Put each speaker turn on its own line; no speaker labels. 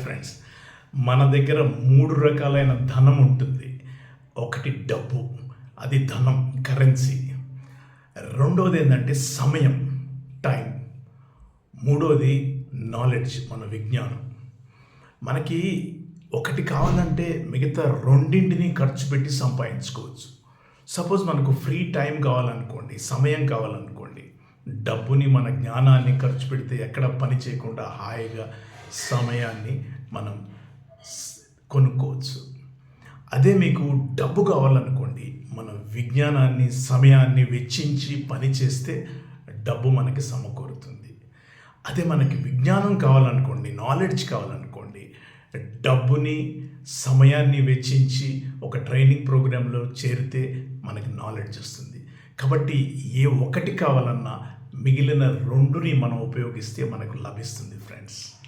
Friends మన దగ్గర మూడు రకాలైన ధనం ఉంటుంది. ఒకటి డబ్బు అది ధనం కరెన్సీ రెండవది ఏంటంటే సమయం టైం మూడవది నాలెడ్జ్ మన విజ్ఞానం. మనకి ఒకటి కావాలంటే మిగతా రెండింటిని ఖర్చు పెట్టి సంపాదించుకోవచ్చు. సపోజ్ మనకు ఫ్రీ టైం కావాలనుకోండి సమయం కావాలనుకోండి డబ్బుని మన జ్ఞానాన్ని ఖర్చు పెడితే ఎక్కడ పని చేయకుండా హాయిగా సమయాన్ని మనం కొనుక్కోవచ్చు. అదే మీకు డబ్బు కావాలనుకోండి మనం విజ్ఞానాన్ని సమయాన్ని వెచ్చించి పని చేస్తే డబ్బు మనకి సమకూరుతుంది. అదే మనకి విజ్ఞానం కావాలనుకోండి నాలెడ్జ్ కావాలనుకోండి డబ్బుని సమయాన్ని వెచ్చించి ఒక ట్రైనింగ్ ప్రోగ్రాంలో చేరితే మనకి నాలెడ్జ్ వస్తుంది. కాబట్టి ఏ ఒకటి కావాలన్నా మిగిలిన రెండుని మనం ఉపయోగిస్తే మనకు లభిస్తుంది ఫ్రెండ్స్